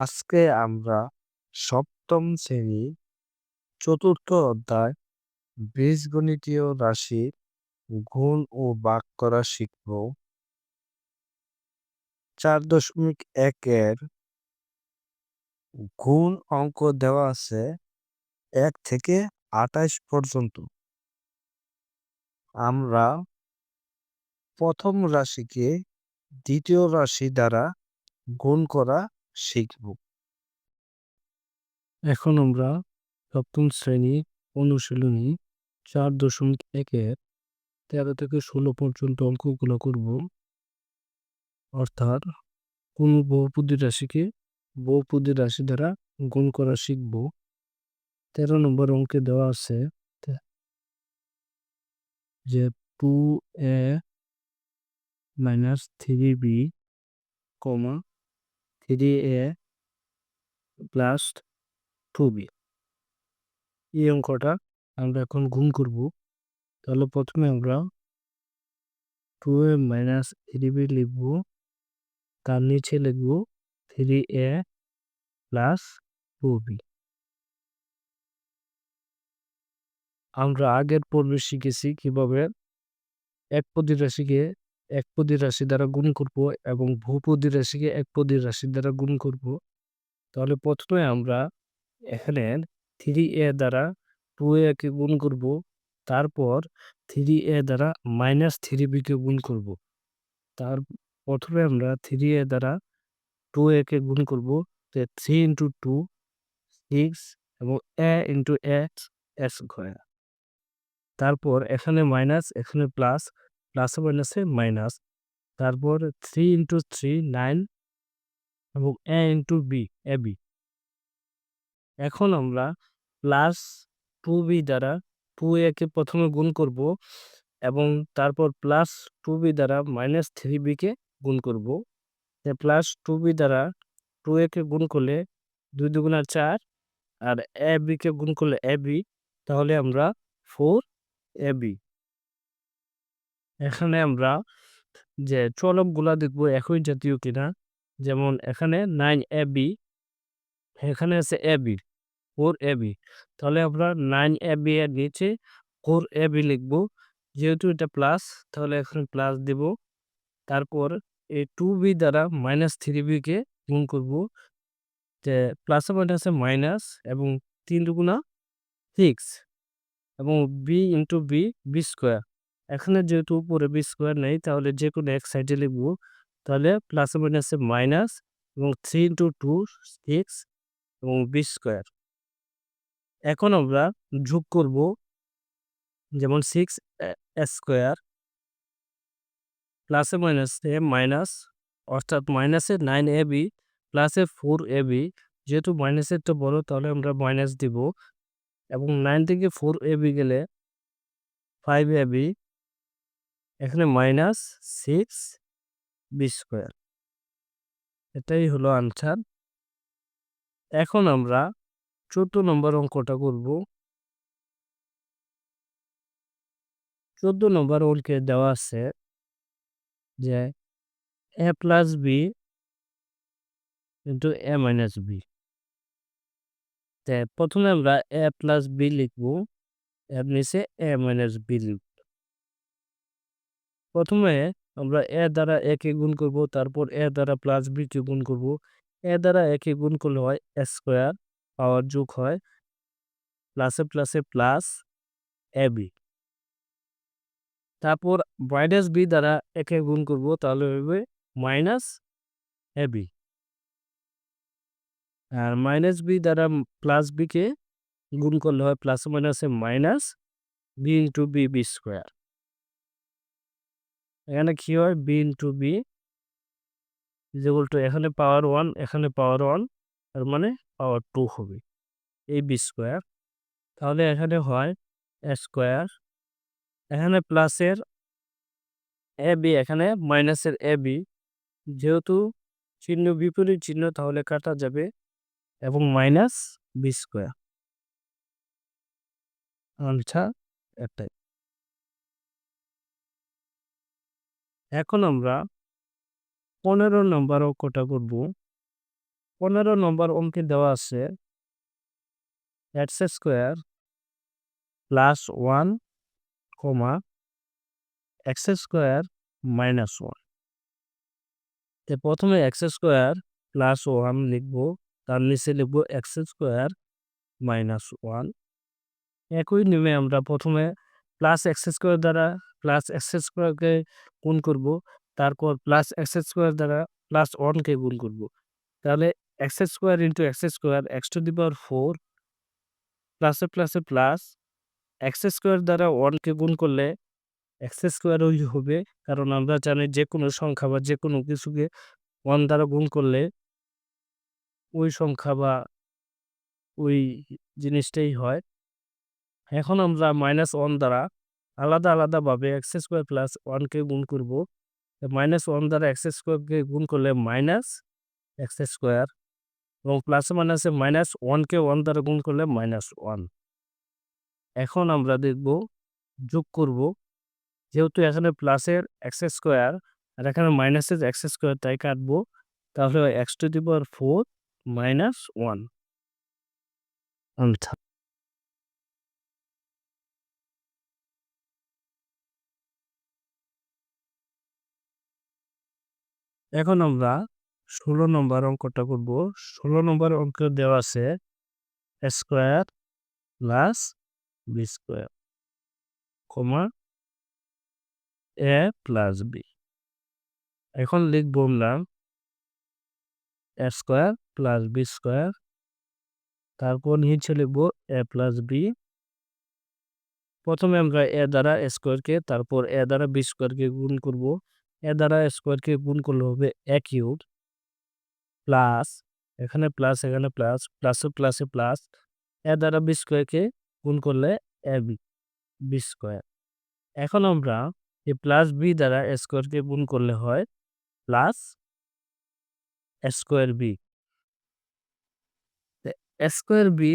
আজকে আমরা সপ্তম শ্রেণি চতুর্থ অধ্যায় বীজগণিতীয় রাশি গুণ ও বাক করা শিখব। চার দশমিক একের গুণ অঙ্ক দেওয়া আছে এক থেকে আঠাইশ পর্যন্ত। আমরা প্রথম রাশিকে দ্বিতীয় রাশি দ্বারা গুণ করা শিখব। এখন আমরা সপ্তম শ্রেণি অনুশীলনী চার দশমিক একের তেরো থেকে ষোলো পর্যন্ত অঙ্কগুলো করব। অর্থাৎ কোন বহুপদী রাশিকে বহুপদী রাশি দ্বারা গুণ করা শিখব। তেরো নম্বর অঙ্কে দেওয়া আছে যে two A minus three B comma three A plus two B এই অঙ্কটা আমরা এখন গুণ করব। তাহলে প্রথমে আমরা two A minus three B লিখব। তার নিচে লিখব three A plus two B আমরা আগের পর্বে শিখেছি কীভাবে একপদী রাশিকে একপদী রাশি দ্বারা গুণ করব এবং বহুপদী রাশিকে একপদী রাশি দ্বারা গুণ করব। তাহলে প্রথমে আমরা এখানে থ্রি এ দ্বারা টু এ কে গুণ করব, তারপর থ্রি এ দ্বারা মাইনাস থ্রি বি কে গুণ করব। তার প্রথমে আমরা থ্রি এ দ্বারা টু এ কে গুণ করব থ্রি ইন্টু টু সিক্স এবং A into X X square তারপর এখানে মাইনাস এখানে প্লাস প্লাসে মাইনাসে মাইনাস তারপর থ্রি ইন্টু থ্রি নাইন এবং A into B A B এখন আমরা প্লাস টু বি দ্বারা টু একে প্রথমে গুণ করব এবং তারপর প্লাস টু বি দ্বারা মাইনাস থ্রি বিকে গুণ করব। প্লাস টু বি দ্বারা টু একে গুণ করলে দুই দুগুণা চার আর এ বিকে গুণ করলে এ বি তাহলে আমরা ফোর এ বি এখানে আমরা যে চলকগুলা দেখব একই জাতীয় কিনা। যেমন এখানে নাইন এ বি এখানে আছে A B four A B তাহলে আমরা নাইন এ বি এর নিচে ফোর এ বি লিখব। যেহেতু এটা প্লাস তাহলে এখানে প্লাস দেব। তারপর এই টু বি দ্বারা মাইনাস থ্রি বিকে গুণ করব। যে প্লাসে মাইনাসে মাইনাস এবং তিন দুগুণা সিক্স এবং B into B B square এখানে যেহেতু উপরে বি স্কোয়ার নেই, তাহলে যে কোনো এক সাইডে লিখব। তাহলে প্লাসে মাইনাসে মাইনাস এবং থ্রি ইন্টু টু সিক্স এবং বি স্কোয়ার এখন আমরা যোগ করব যেমন সিক্স স্কোয়ার প্লাসে মাইনাসে মাইনাস অর্থাৎ মাইনাসে নাইন এ বি প্লাসে ফোর এ বি যেহেতু মাইনাসের তো বড়, তাহলে আমরা মাইনাস দিব। এবং নাইন থেকে ফোর এ বি গেলে ফাইভ এ বি এখানে মাইনাস সিক্স বি স্কোয়ার এটাই হলো আনসার এখন আমরা চোদ্দ নম্বর অঙ্কটা করব। চোদ্দ নম্বর অঙ্কে দেওয়া আছে যে A plus B into A minus B প্রথমে আমরা এ প্লাস বি লিখব, এর নিচে এ মাইনাস বি লিখব। প্রথমে আমরা এ দ্বারা একে গুণ করব, তারপর এ দ্বারা প্লাস বি কে গুণ করব। এ দ্বারা একে গুণ করলে হয় এ স্কোয়ার পাওয়ার যোগ হয় প্লাসে প্লাসে প্লাস এ বি। তারপর মাইনাস বি দ্বারা একে গুণ করব, তাহলে হবে মাইনাস এ বি। আর মাইনাস বি দ্বারা প্লাস বিকে গুণ করলে হয় প্লাস মাইনাসে minus B into B B square. এখানে কি হয়? বি ইন্টু বি যেগুলো টু এখানে পাওয়ার ওয়ান এখানে পাওয়ার ওয়ান তার মানে পাওয়ার টু হবে। এই বি স্কোয়ার তাহলে এখানে হয় এ স্কোয়ার এখানে প্লাসের এ বি এখানে মাইনাসের এ বি যেহেতু চিহ্ন বিপরীত চিহ্ন, তাহলে কাটা যাবে এবং মাইনাস বি স্কোয়ার আচ্ছা একটাই। এখন আমরা পনেরো নম্বর অঙ্কটা করব পনেরো নম্বর অঙ্কে দেওয়া আছে X square plus one comma X square minus one প্রথমে এক্স স্কোয়ার প্লাস ওয়ান লিখব, তার নিচে লিখব এক্স স্কোয়ার মাইনাস ওয়ান একই নিয়মে আমরা প্রথমে প্লাস এক্স স্কোয়ার দ্বারা প্লাস এক্স স্কোয়ারকে গুণ করব, তারপর প্লাস এক্স স্কোয়ার দ্বারা প্লাস ওয়ানকে গুণ করব। তাহলে X square into X square X to the power four প্লাসে প্লাসে প্লাস এক্স স্কোয়ার দ্বারা ওয়ানকে গুণ করলে এক্স স্কোয়ার ওই হবে, কারণ আমরা জানি যে কোনো সংখ্যা বা যে কোনো কিছুকে ওয়ান দ্বারা গুণ করলে ওই সংখ্যা বা ওই জিনিসটাই হয়। এখন আমরা মাইনাস ওয়ান দ্বারা আলাদা আলাদাভাবে এক্স স্কোয়ার প্লাস ওয়ানকে গুণ করব। মাইনাস ওয়ান দ্বারা এক্স স্কোয়ারকে গুণ করলে মাইনাস এক্স স্কোয়ার এবং প্লাসে মাইনাসে মাইনাস ওয়ানকে ওয়ান দ্বারা গুণ করলে মাইনাস ওয়ান এখন আমরা দেখব, যোগ করব। যেহেতু এখানে প্লাসের এক্স স্কোয়ার আর এখানে মাইনাসের এক্স স্কোয়ার তাই কাটবো, তাহলে X to the power four minus one এখন আমরা ষোলো নম্বর অঙ্কটা করব। ষোলো নম্বর অঙ্ক দেওয়া আছে square plus B square comma A plus B. এখন লিখব আমরা A square plus B square, তারপর নিচে লিখব এ প্লাস বি। প্রথমে আমরা এ দ্বারা স্কোয়ারকে, তারপর এ দ্বারা বি স্কোয়ারকে গুণ করব। এ দ্বারা স্কোয়ারকে গুণ করলে হবে এ কিউব প্লাস এখানে প্লাস এখানে প্লাস প্লাসে প্লাসে প্লাস এ দ্বারা বি স্কোয়ারকে গুণ করলে এ বি বি স্কোয়ার এখন আমরা এই প্লাস বি দ্বারা স্কোয়ারকে গুণ করলে হয় plus square B square B